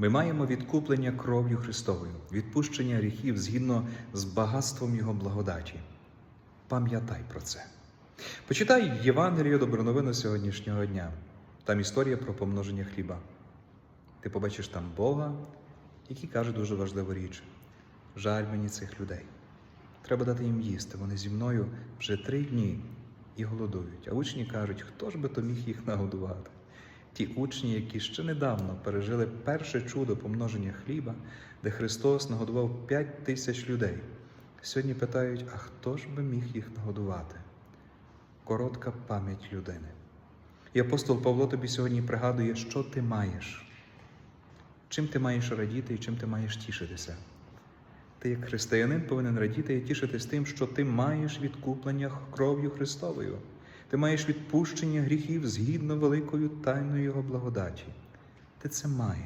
Ми маємо відкуплення кров'ю Христовою, відпущення гріхів згідно з багатством Його благодаті. Пам'ятай про це. Почитай Євангелію доброновину сьогоднішнього дня. Там історія про помноження хліба. Ти побачиш там Бога, який каже дуже важливу річ: жаль мені цих людей. Треба дати їм їсти. Вони зі мною вже три дні і голодують. А учні кажуть, хто ж би то міг їх нагодувати? Ті учні, які ще недавно пережили перше чудо помноження хліба, де Христос нагодував п'ять тисяч людей. Сьогодні питають, а хто ж би міг їх нагодувати? Коротка пам'ять людини. І апостол Павло тобі сьогодні пригадує, що ти маєш, чим ти маєш радіти і чим ти маєш тішитися. Ти, як християнин, повинен радіти і тішитись тим, що ти маєш відкуплення кров'ю Христовою. Ти маєш відпущення гріхів згідно великою тайною Його благодаті. Ти це маєш.